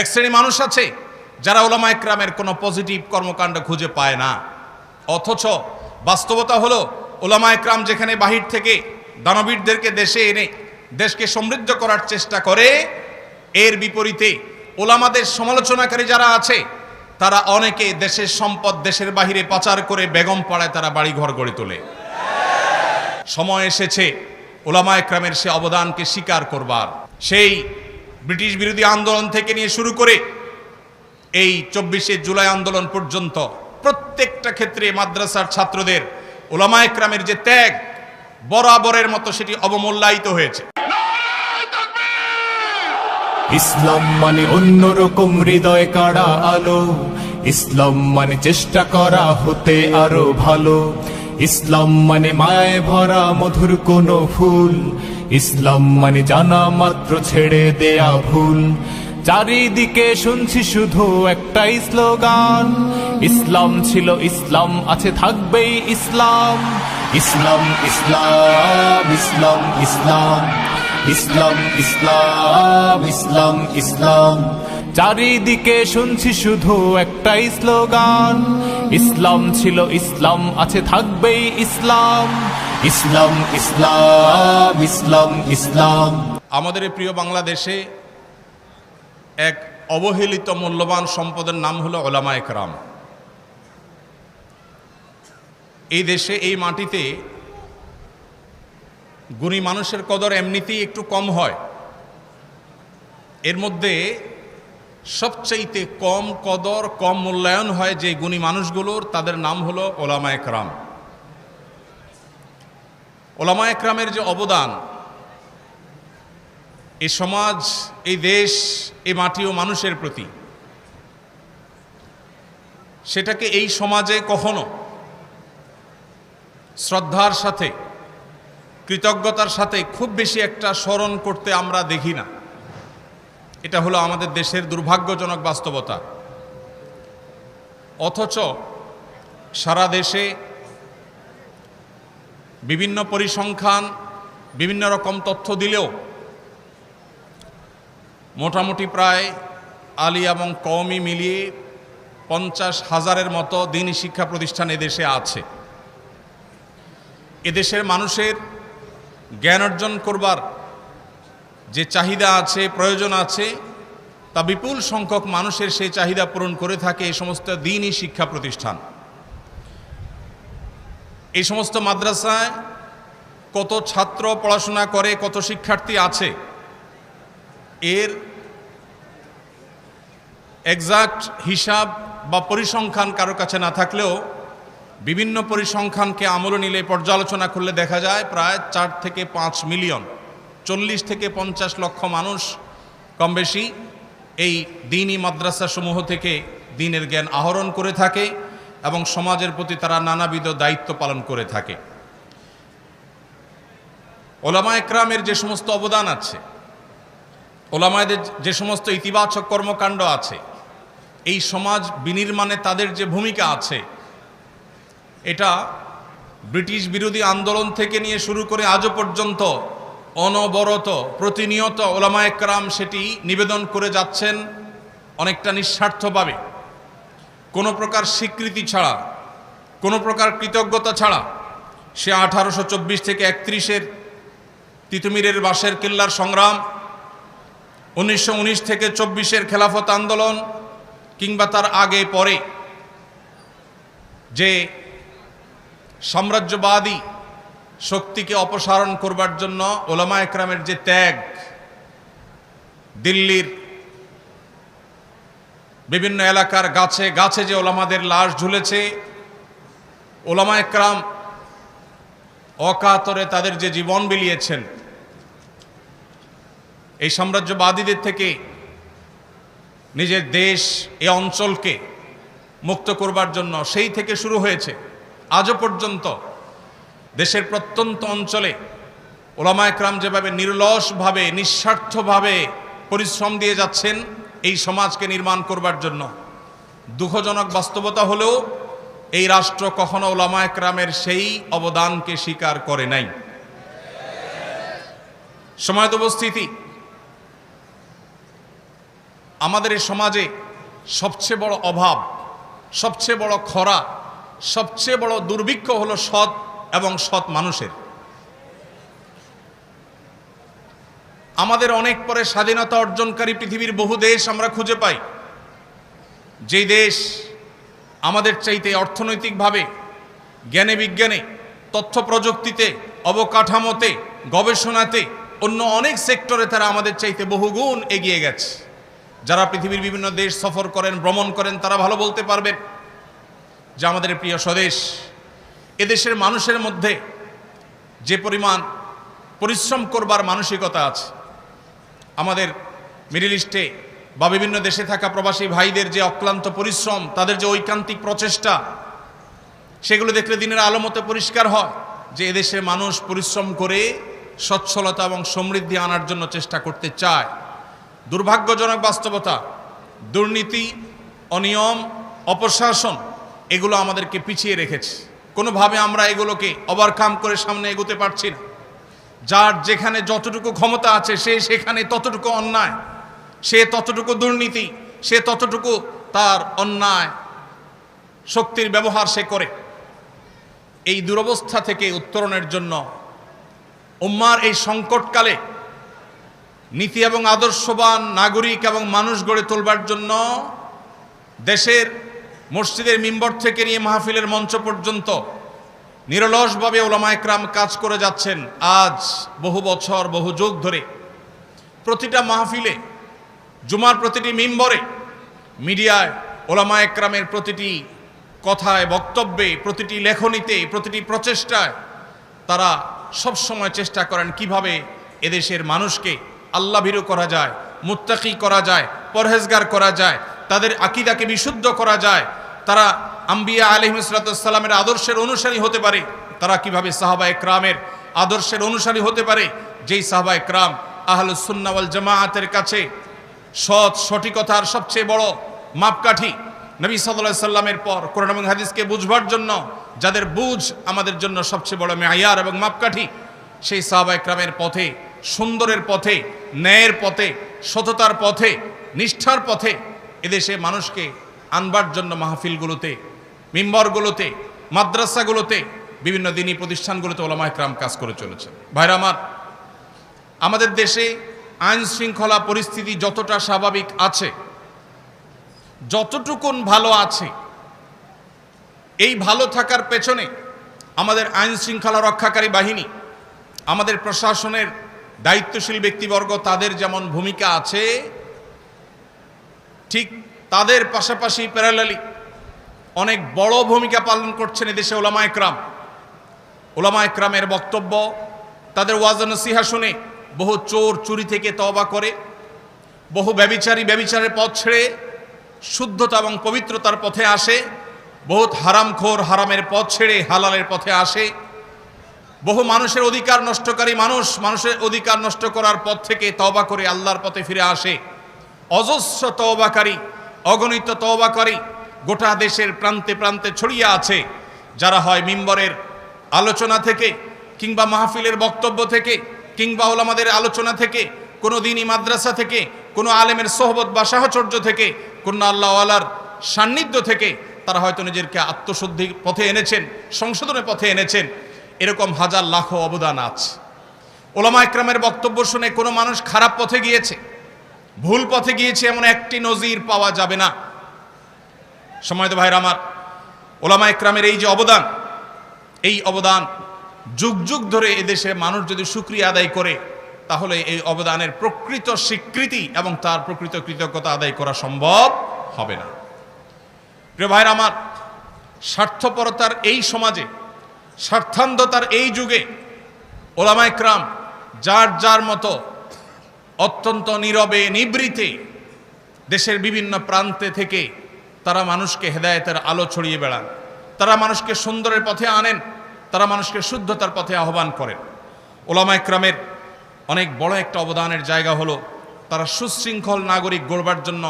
এক শ্রেণি মানুষ আছে যারা ওলামা একরামের কোনো পজিটিভ কর্মকাণ্ড খুঁজে পায় না। অথচ বাস্তবতা হলো ওলামা একরাম যেখানে বাহির থেকে দানবীরদেরকে দেশে এনে দেশকে সমৃদ্ধ করার চেষ্টা করে, এর বিপরীতে ওলামাদের সমালোচনাকারী যারা আছে, তারা অনেকে দেশের সম্পদ দেশের বাহিরে পাচার করে বেগম পাড়ায় তারা বাড়িঘর গড়ে তোলে। সময় এসেছে ওলামা একরামের সে অবদানকে স্বীকার করবার। সেই ব্রিটিশ বিরোধী আন্দোলন থেকে নিয়ে শুরু করে এই চব্বিশে জুলাই আন্দোলন পর্যন্ত প্রত্যেকটা ক্ষেত্রে মাদ্রাসার ছাত্রদের ওলামা একরামের যে ত্যাগ, বরাবরের মতো সেটি অবমূল্যায়িত হয়েছে। ইসলাম মানে অন্যরকম হৃদয় কাড়া আলো। ইসলাম মানে চেষ্টা করা হতে আরও ভালো। ইসলাম মানে মায়ায় ভরা মধুর কোন ফুল। ইসলাম মানে জানা মাত্র ছেড়ে দেয়া ভুল। চারিদিকে শুনছি শুধু একটাই স্লোগান। ইসলাম ছিল ইসলাম, আছে থাকবেই ইসলাম। ইসলাম ইসলাম ইসলাম ইসলাম। ইসলাম ইসলাম ইসলাম ইসলাম। চারিদিকে শুনছি শুধু একটাই স্লোগান। ইসলাম ছিল ইসলাম, আছে থাকবেই ইসলাম। ইসলাম ইসলাম ইসলাম ইসলাম। আমাদের প্রিয় বাংলাদেশে এক অবহেলিত মূল্যবান সম্পদের নাম হলো ওলামা একরাম এই দেশে, এই মাটিতে গুণী মানুষের কদর এমনিতেই একটু কম হয়। এর মধ্যে সবচাইতে কম কদর, কম মূল্যায়ন হয় যে গুণী মানুষগুলোর, তাদের নাম হলো ওলামা একরাম। ওলামা একরামের যে অবদান এই সমাজ, এই দেশ এই মাটি ও মানুষের প্রতি, সেটাকে এই সমাজে কখনো শ্রদ্ধার সাথে, কৃতজ্ঞতার সাথে খুব বেশি একটা স্মরণ করতে আমরা দেখি না। এটা হলো আমাদের দেশের দুর্ভাগ্যজনক বাস্তবতা। অথচ সারা দেশে বিভিন্ন পরিসংখ্যান, বিভিন্ন রকম তথ্য দিলেও মোটামুটি প্রায় আলী এবং কওমি মিলিয়ে পঞ্চাশ হাজারের মতো দিনই শিক্ষা প্রতিষ্ঠান এদেশে আছে। এদেশের মানুষের জ্ঞান অর্জন করবার যে চাহিদা আছে, প্রয়োজন আছে, তা বিপুল সংখ্যক মানুষের সেই চাহিদা পূরণ করে থাকে এই সমস্ত দিনই শিক্ষা প্রতিষ্ঠান। এই সমস্ত মাদ্রাসায় কত ছাত্র পড়াশোনা করে, কত শিক্ষার্থী আছে, এর এক্সাক্ট হিসাব বা পরিসংখ্যান কারও কাছে না থাকলেও বিভিন্ন পরিসংখ্যানকে আমল নিলে পর্যালোচনা করলে দেখা যায় প্রায় চার থেকে পাঁচ মিলিয়ন। চল্লিশ থেকে পঞ্চাশ লক্ষ মানুষ কম বেশি এই দিনই মাদ্রাসাসমূহ থেকে দিনের জ্ঞান আহরণ করে থাকে এবং সমাজের প্রতি তারা নানাবিধ দায়িত্ব পালন করে থাকে। ওলামা একরামের যে সমস্ত অবদান আছে ওলামায়দের যে সমস্ত ইতিবাচক কর্মকাণ্ড আছে, এই সমাজ বিনির্মাণে তাদের যে ভূমিকা আছে, এটা ব্রিটিশ বিরোধী আন্দোলন থেকে নিয়ে শুরু করে আজও পর্যন্ত অনবরত প্রতিনিয়ত ওলামা একরাম সেটি নিবেদন করে যাচ্ছেন অনেকটা নিঃস্বার্থভাবে। কোনো প্রকার স্বীকৃতি ছাড়া, কোনো প্রকার কৃতজ্ঞতা ছাড়া সে আঠারোশো চব্বিশ থেকে একত্রিশের তিতুমিরের বাসের কেল্লার সংগ্রাম, উনিশশো উনিশ থেকে চব্বিশের খেলাফত আন্দোলন কিংবা তার আগে পরে যে সাম্রাজ্যবাদী শক্তিকে অপসারণ করবার জন্য ওলামা একরামের যে ত্যাগ, দিল্লির বিভিন্ন এলাকার গাছে গাছে যে ওলামাদের লাশ ঝুলেছে, ওলামা একরাম অকাতরে তাদের যে জীবন বিলিয়েছেন, এই সাম্রাজ্যবাদীদের থেকে নিজের দেশ, এ অঞ্চলকে মুক্ত করবার জন্য সেই থেকে শুরু হয়েছে। আজও পর্যন্ত দেশের প্রত্যন্ত অঞ্চলে ওলামা একরাম যেভাবে নির্লসভাবে, নিঃস্বার্থভাবে পরিশ্রম দিয়ে যাচ্ছেন, এই সমাজকে নির্মাণ করবার জন্য। দুঃখজনক বাস্তবতা হলেও এই রাষ্ট্র কখনো ওলামা একরামের সেই অবদানকে স্বীকার করে নাই। সময় উপস্থিতি, আমাদের এই সমাজে সবচেয়ে বড় অভাব, সবচেয়ে বড় খরা, সবচেয়ে বড় দুর্ভিক্ষ হলো সৎ এবং সৎ মানুষের। আমাদের অনেক পরে স্বাধীনতা অর্জনকারী পৃথিবীর বহু দেশ আমরা খুঁজে পাই। যেই দেশ আমাদের চাইতে অর্থনৈতিকভাবে, জ্ঞানে বিজ্ঞানে, তথ্য প্রযুক্তিতে, অবকাঠামোতে, গবেষণাতে, অন্য অনেক সেক্টরে তারা আমাদের চাইতে বহুগুণ এগিয়ে গেছে। যারা পৃথিবীর বিভিন্ন দেশ সফর করেন, ভ্রমণ করেন, তারা ভালো বলতে পারবেন যে আমাদের প্রিয় স্বদেশ এদেশের মানুষের মধ্যে যে পরিমাণ পরিশ্রম করবার মানসিকতা আছে, আমাদের মিডিল ইস্টে বা বিভিন্ন দেশে থাকা প্রবাসী ভাইদের যে অক্লান্ত পরিশ্রম, তাদের যে ঐকান্তিক প্রচেষ্টা, সেগুলো দেখলে দিনের আলো মতো পরিষ্কার হয় যে এদেশের মানুষ পরিশ্রম করে সচ্ছলতা এবং সমৃদ্ধি আনার জন্য চেষ্টা করতে চায়। দুর্ভাগ্যজনক বাস্তবতা, দুর্নীতি, অনিয়ম, অপশাসন, এগুলো আমাদেরকে পিছিয়ে রেখেছে। কোনোভাবে আমরা এগুলোকে ওভারকাম করে সামনে এগোতে পারছি না। যার যেখানে যতটুকু ক্ষমতা আছে, সে সেখানে ততটুকু অন্যায়, সে ততটুকু দুর্নীতি, সে ততটুকু তার অন্যায় শক্তির ব্যবহার সে করে। এই দুরবস্থা থেকে উত্তরণের জন্য উম্মার এই সংকটকালে নীতি এবং আদর্শবান নাগরিক এবং মানুষ গড়ে তোলবার জন্য দেশের মসজিদের মিম্বর থেকে নিয়ে মাহফিলের মঞ্চ পর্যন্ত নিরলসভাবে ওলামা একরাম কাজ করে যাচ্ছেন আজ বহু বছর, বহু যুগ ধরে। প্রতিটা মাহফিলে, জুমার প্রতিটি মিম্বরে, মিডিয়ায় ওলামা একরামের প্রতিটি কথায়, বক্তব্যে, প্রতিটি লেখনীতে, প্রতিটি প্রচেষ্টায় তারা সব সময় চেষ্টা করেন কীভাবে এদেশের মানুষকে আল্লাহ ভীরু করা যায়, মুত্তাকি করা যায়, পরহেজগার করা যায়, তাদের আকিদাকে বিশুদ্ধ করা যায় তারা আম্বিয়া আলহিমসালামের আদর্শের অনুসারী হতে পারে। তারা কীভাবে সাহাবা একরামের আদর্শের অনুসারী হতে পারে? যেই সাহাবা একরাম আহলুসুন্নাওয়াল জামায়াতের কাছে সৎ, সঠিকতার সবচেয়ে বড় মাপকাঠি নবী সাল্লাহ সাল্লামের পর কোরআন এবং হাদিসকে বুঝবার জন্য, যাদের বুঝ আমাদের জন্য সবচেয়ে বড় মেয়ার এবং মাপকাঠি, সেই সাহাবা একরামের পথে, সুন্দরের পথে, ন্যায়ের পথে, সততার পথে, নিষ্ঠার পথে এদেশে মানুষকে আনবার জন্য মাহফিলগুলোতে, মিম্বরগুলোতে, মাদ্রাসাগুলোতে, বিভিন্ন দিনী প্রতিষ্ঠানগুলোতে ওলামা একরাম কাজ করে চলেছে ভাইরা আমার, আমাদের দেশে আইন শৃঙ্খলা পরিস্থিতি যতটা স্বাভাবিক আছে, যতটুকুন ভালো আছে, এই ভালো থাকার পেছনে আমাদের আইন শৃঙ্খলা রক্ষাকারী বাহিনী, আমাদের প্রশাসনের দায়িত্বশীল ব্যক্তিবর্গ, তাদের যেমন ভূমিকা আছে, ঠিক তাদের পাশাপাশি প্যারালালি অনেক বড় ভূমিকা পালন করছেন এদেশে ওলামা একরাম। ওলামা একরামের বক্তব্য, তাদের ওয়াজন সিহা শুনে বহু চোর চুরি থেকে তবা করে, বহু ব্যবিচারী ব্যবিচারের পথ ছেড়ে, শুদ্ধতা এবং পবিত্রতার পথে আসে, বহুত হারামখোর হারামের পথ ছেড়ে হালালের পথে আসে। বহু মানুষের অধিকার নষ্টকারী মানুষ মানুষের অধিকার নষ্ট করার পথ থেকে তবা করে আল্লাহর পথে ফিরে আসে। অজস্র তওবাকারী অগণিত তওবা করে গোটা দেশের প্রান্তে প্রান্তে ছড়িয়ে আছে। যারা হয় মিম্বরের আলোচনা থেকে কিংবা মাহফিলের বক্তব্য থেকে কিংবা ওলামাদের আলোচনা থেকে, কোনো দিনই মাদ্রাসা থেকে, কোনো আলেমের সোহবত বা সাহচর্য থেকে, কোনো আল্লাহওয়ালার সান্নিধ্য থেকে তারা হয়তো নিজেরকে আত্মশুদ্ধির পথে এনেছেন, সংশোধনের পথে এনেছেন। এরকম হাজার লাখো অবদান আছে। ওলামা একরামের বক্তব্য শুনে কোনো মানুষ খারাপ পথে গিয়েছে। ভুল পথে গিয়েছে এমন একটি নজির পাওয়া যাবে না। সময় তো ভাইরা আমার ওলামা একরামের এই যে অবদান, এই অবদান যুগ যুগ ধরে এদেশে মানুষ যদি সুক্রিয়া আদায় করে, তাহলে এই অবদানের প্রকৃত স্বীকৃতি এবং তার প্রকৃত কৃতজ্ঞতা আদায় করা সম্ভব হবে না। প্রিয় ভাইরা আমার, স্বার্থপরতার এই সমাজে, স্বার্থান্ধতার এই যুগে ওলামা একরাম যার যার মতো অত্যন্ত নীরবে, নিবৃতে দেশের বিভিন্ন প্রান্তে থেকে তারা মানুষকে হেদায়েতের আলো ছড়িয়ে বেড়ান। তারা মানুষকে সুন্দরের পথে আনেন, তারা মানুষকে শুদ্ধতার পথে আহ্বান করেন। ওলামা একরামের অনেক বড় একটা অবদানের জায়গা হলো, তারা সুশৃঙ্খল নাগরিক গড়বার জন্য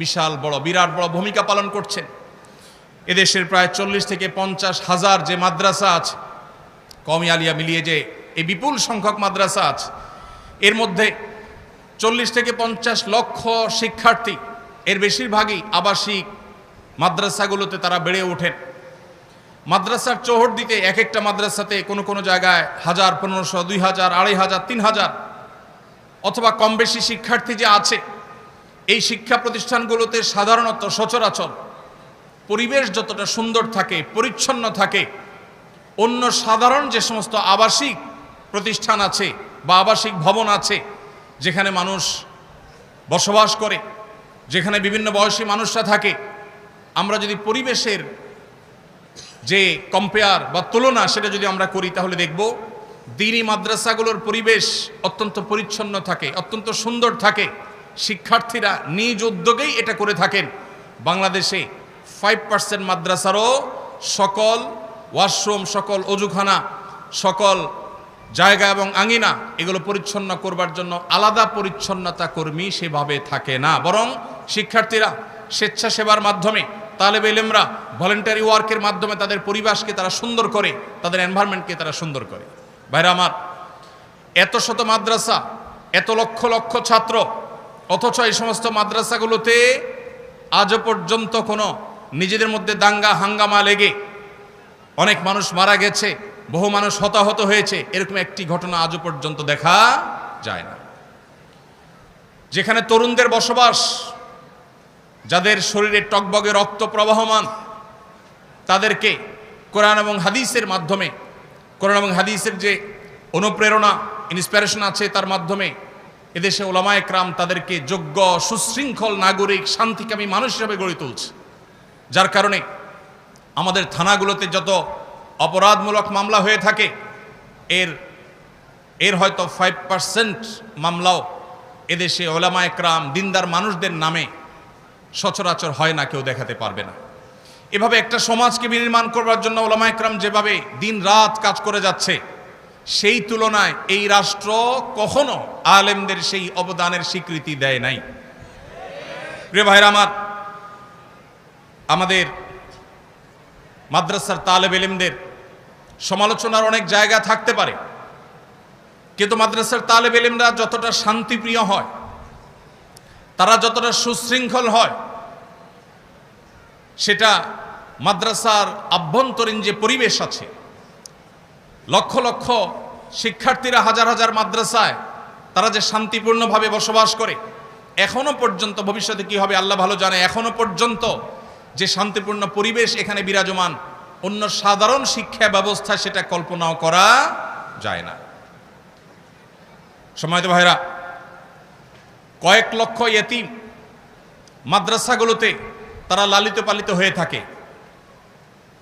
বিশাল বড়, বিরাট বড় ভূমিকা পালন করছেন। এদেশের প্রায় চল্লিশ থেকে পঞ্চাশ হাজার যে মাদ্রাসা আছে কমি আলিয়া মিলিয়ে যে এই বিপুল সংখ্যক মাদ্রাসা আছে, এর মধ্যে চল্লিশ থেকে পঞ্চাশ লক্ষ শিক্ষার্থী, এর বেশিরভাগই আবাসিক মাদ্রাসাগুলোতে তারা বেড়ে ওঠেন। মাদ্রাসার চোহর দিতে এক একটা মাদ্রাসাতে কোনো কোনো জায়গায় হাজার, পনেরোশো, দুই হাজার, আড়াই হাজার, তিন হাজার অথবা কম বেশি শিক্ষার্থী যে আছে, এই শিক্ষা প্রতিষ্ঠানগুলোতে সাধারণত সচরাচর পরিবেশ যতটা সুন্দর থাকে, পরিচ্ছন্ন থাকে, অন্য সাধারণ যে সমস্ত আবাসিক প্রতিষ্ঠান আছে বা আবাসিক ভবন আছে যেখানে মানুষ বসবাস করে, যেখানে বিভিন্ন বয়সী মানুষরা থাকে, আমরা যদি পরিবেশের যে কম্পেয়ার বা তুলনা সেটা যদি আমরা করি, তাহলে দেখব দিনই মাদ্রাসাগুলোর পরিবেশ অত্যন্ত পরিচ্ছন্ন থাকে, অত্যন্ত সুন্দর থাকে। শিক্ষার্থীরা নিজ উদ্যোগেই এটা করে থাকেন। বাংলাদেশে ফাইভ পার্সেন্ট মাদ্রাসারও সকল ওয়াশরুম সকল অজুখানা, সকল জায়গা এবং আঙিনা এগুলো পরিচ্ছন্ন করবার জন্য আলাদা পরিচ্ছন্নতা কর্মী সেভাবে থাকে না। বরং শিক্ষার্থীরা স্বেচ্ছাসেবার মাধ্যমে তালেব এলেমরা ভলেন্টারি ওয়ার্কের মাধ্যমে তাদের পরিবেশকে তারা সুন্দর করে, তাদের এনভায়রনমেন্টকে তারা সুন্দর করে। ভাইরা আমার, এত শত মাদ্রাসা, এত লক্ষ লক্ষ ছাত্র, অথচ এই সমস্ত মাদ্রাসাগুলোতে আজও পর্যন্ত কোনো নিজেদের মধ্যে দাঙ্গা, হাঙ্গামা লেগে অনেক মানুষ মারা গেছে। বহু মানুষ হতাহত হয়েছে। এরকম একটি ঘটনা আজও পর্যন্ত দেখা যায় না। যেখানে তরুণদের বসবাস, যাদের শরীরে টকবগে রক্ত প্রবাহমান, তাদেরকে কোরআন এবং হাদিসের মাধ্যমে, কোরআন এবং হাদিসের যে অনুপ্রেরণা ইন্সপিরেশন আছে তার মাধ্যমে এদেশে ওলামা একরাম তাদেরকে যোগ্য, সুশৃঙ্খল, নাগরিক, শান্তিকামী মানুষ হিসাবে গড়ে তুলছে। যার কারণে আমাদের থানাগুলোতে যত অপরাধমূলক মামলা হয়ে থাকে। এর এর হয়তো ফাইভ পার্সেন্ট মামলাও এদেশে ওলামা একরাম দিনদার মানুষদের নামে সচরাচর হয় না, কেউ দেখাতে পারবে না। এভাবে একটা সমাজকে বিনির্মাণ করবার জন্য ওলামা একরাম যেভাবে দিন রাত কাজ করে যাচ্ছে, সেই তুলনায় এই রাষ্ট্র কখনো আলেমদের সেই অবদানের স্বীকৃতি দেয় নাই। প্রিয় ভাইরা আমার, আমাদের মাদ্রাসার তালেব এলেমদের সমালোচনার অনেক জায়গা থাকতে পারে। কিন্তু মাদ্রাসার তালেব এলেমরা যতটা শান্তিপ্রিয় হয়, তারা যতটা সুশৃঙ্খল হয়, সেটা মাদ্রাসার আভ্যন্তরীণ যে পরিবেশ আছে, লক্ষ লক্ষ শিক্ষার্থীরা হাজার হাজার মাদ্রাসায় তারা যে শান্তিপূর্ণভাবে বসবাস করে, এখনও পর্যন্ত ভবিষ্যতে কি হবে আল্লাহ ভালো জানে, এখনও পর্যন্ত যে শান্তিপূর্ণ পরিবেশ এখানে বিরাজমান অন্য সাধারণ শিক্ষা ব্যবস্থা সেটা কল্পনাও করা যায় না। সময় তো ভাইরা কয়েক লক্ষ এতিম মাদ্রাসাগুলোতে তারা লালিত পালিত হয়ে থাকে।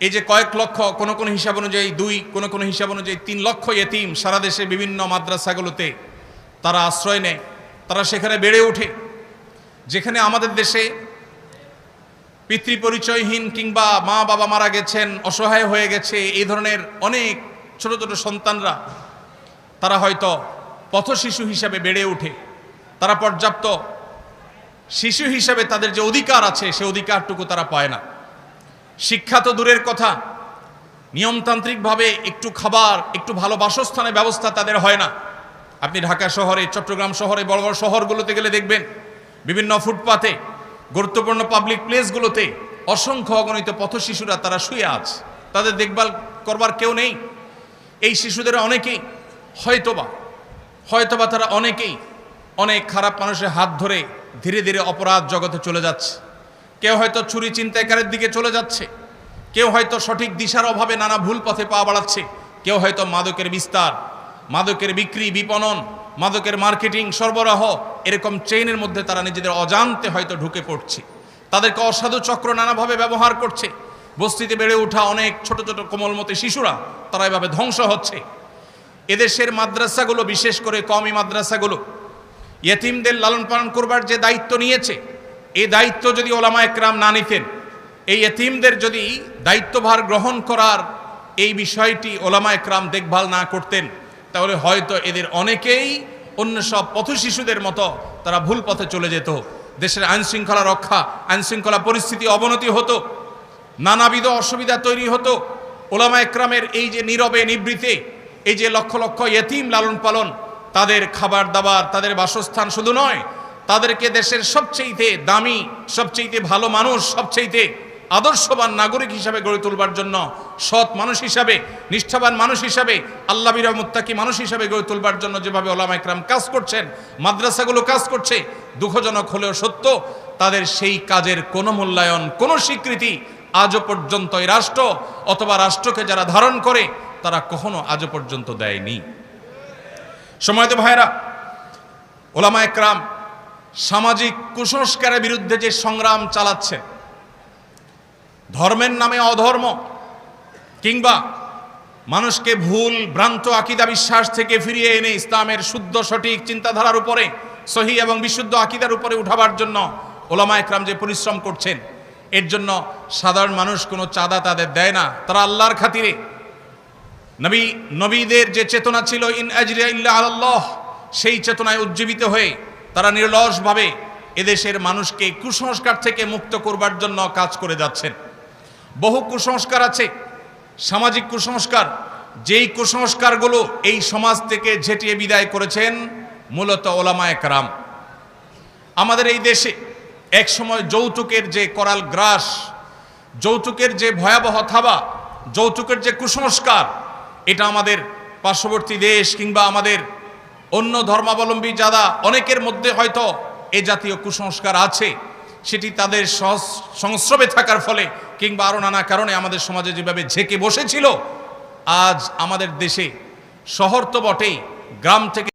এই যে কয়েক লক্ষ কোনো কোনো হিসাব অনুযায়ী দুই, কোনো কোনো হিসাব অনুযায়ী তিন লক্ষ এতিম সারা দেশে বিভিন্ন মাদ্রাসাগুলোতে তারা আশ্রয় নেয়। তারা সেখানে বেড়ে ওঠে। যেখানে আমাদের দেশে পিতৃ পরিচয়হীন কিংবা মা বাবা মারা গেছেন, অসহায় হয়ে গেছে, এই ধরনের অনেক ছোট ছোট সন্তানরা, তারা হয়তো পথশিশু হিসাবে বেড়ে ওঠে। তারা পর্যাপ্ত শিশু হিসাবে তাদের যে অধিকার আছে, সে অধিকারটুকু তারা পায় না। শিক্ষা তো দূরের কথা। নিয়মতান্ত্রিকভাবে একটু খাবার, একটু ভালো বাসস্থানের ব্যবস্থা তাদের হয় না। আপনি ঢাকা শহরে, চট্টগ্রাম শহরে, বড় বড় শহরগুলোতে গেলে দেখবেন, বিভিন্ন ফুটপাতে গুরুত্বপূর্ণ পাবলিক প্লেসগুলোতে অসংখ্য অগণিত পথশিশুরা তারা শুয়ে আছে। তাদের দেখভাল করবার কেউ নেই। এই শিশুদের অনেকেই হয়তোবা হয়তোবা তারা অনেকেই অনেক খারাপ মানুষের হাত ধরে ধীরে ধীরে অপরাধ জগতে চলে যাচ্ছে। কেউ হয়তো চুরি চিন্তাকারের দিকে চলে যাচ্ছে। কেউ হয়তো সঠিক দিশার অভাবে নানা ভুল পথে পা বাড়াচ্ছে। কেউ হয়তো মাদকের বিস্তার, মাদকের বিক্রি, বিপণন মাদকের মার্কেটিং সরবরাহ, এরকম চেইনের মধ্যে তারা নিজেদের অজান্তে হয়তো ঢুকে পড়ছে। তাদেরকে অসাধু চক্র নানাভাবে ব্যবহার করছে। বস্তিতে বেড়ে ওঠা অনেক ছোট ছোট কোমলমতি শিশুরা, তারা এভাবে ধ্বংস হচ্ছে। এদেশের মাদ্রাসাগুলো, বিশেষ করে কমই মাদ্রাসাগুলো, ইয়েতিমদের লালন পালন করবার যে দায়িত্ব নিয়েছে এই দায়িত্ব যদি ওলামা একরাম না নিতেন, এই এতিমদের যদি দায়িত্বভার গ্রহণ করার এই বিষয়টি ওলামা একরাম দেখভাল না করতেন তাহলে হয়তো এদের অনেকেই অন্য সব পথ শিশুদের মতো তারা ভুল পথে চলে যেত। দেশের আইন শৃঙ্খলা রক্ষা আইন শৃঙ্খলা পরিস্থিতি অবনতি হতো, নানাবিধ অসুবিধা তৈরি হতো। ওলামা একরামের এই যে নীরবে নিবৃতে, এই যে লক্ষ লক্ষ এতিম লালন পালন, তাদের খাবার দাবার, তাদের বাসস্থান শুধু নয়, তাদেরকে দেশের সবচেয়েতে দামি, সবচেয়েতে ভালো মানুষ, সবচেয়েতে আদর্শবান নাগরিক হিসাবে গড়ে তুলবার জন্য সৎ মানুষ হিসাবে, নিষ্ঠাবান মানুষ হিসাবে আল্লাহ বিরা মুত্তাকি মানুষ হিসাবে গড়ে তুলবার জন্য যেভাবে ওলামা একরাম কাজ করছেন, মাদ্রাসাগুলো কাজ করছে, দুঃখজনক হলেও সত্য, তাদের সেই কাজের কোনো মূল্যায়ন, কোনো স্বীকৃতি আজও পর্যন্ত এই রাষ্ট্র অথবা রাষ্ট্রকে যারা ধারণ করে, তারা কখনো আজও পর্যন্ত দেয়নি। সময়ত ভাইরা ওলামা একরাম সামাজিক কুসংস্কারের বিরুদ্ধে যে সংগ্রাম চালাচ্ছেন ধর্মের নামে অধর্ম কিংবা মানুষকে ভুল, ভ্রান্ত, আকিদা, বিশ্বাস থেকে ফিরিয়ে এনে ইসলামের শুদ্ধ, সঠিক চিন্তাধারার উপরে, সহি এবং বিশুদ্ধ আকিদার উপরে উঠাবার জন্য ওলামা একরাম যে পরিশ্রম করছেন, এর জন্য সাধারণ মানুষ কোনো চাঁদা তাদের দেয় না। তারা আল্লাহর খাতিরে নবী, নবীদের যে চেতনা ছিল, ইন আজরিয়া ইল্লা আল্লাহ সেই চেতনায় উজ্জীবিত হয়ে তারা নির্লসভাবে এদেশের মানুষকে কুসংস্কার থেকে মুক্ত করবার জন্য কাজ করে যাচ্ছেন। বহু কুসংস্কার আছে, সামাজিক কুসংস্কার। যেই কুসংস্কারগুলো এই সমাজ থেকে ঝেঁটিয়ে বিদায় করেছেন মূলত ওলামায় কারাম। আমাদের এই দেশে এক সময় যৌতুকের যে করাল গ্রাস, যৌতুকের যে ভয়াবহ থাবা, যৌতুকের যে কুসংস্কার, এটা আমাদের পার্শ্ববর্তী দেশ কিংবা আমাদের অন্য ধর্মাবলম্বী যারা অনেকের মধ্যে হয়তো এ জাতীয় কুসংস্কার আছে সেটি তাদের সংস্রবে থাকার ফলে কিংবা আরও নানা কারণে আমাদের সমাজে যেভাবে ঝেঁকে বসেছিল, আজ আমাদের দেশে শহর তো বটেই, গ্রাম থেকে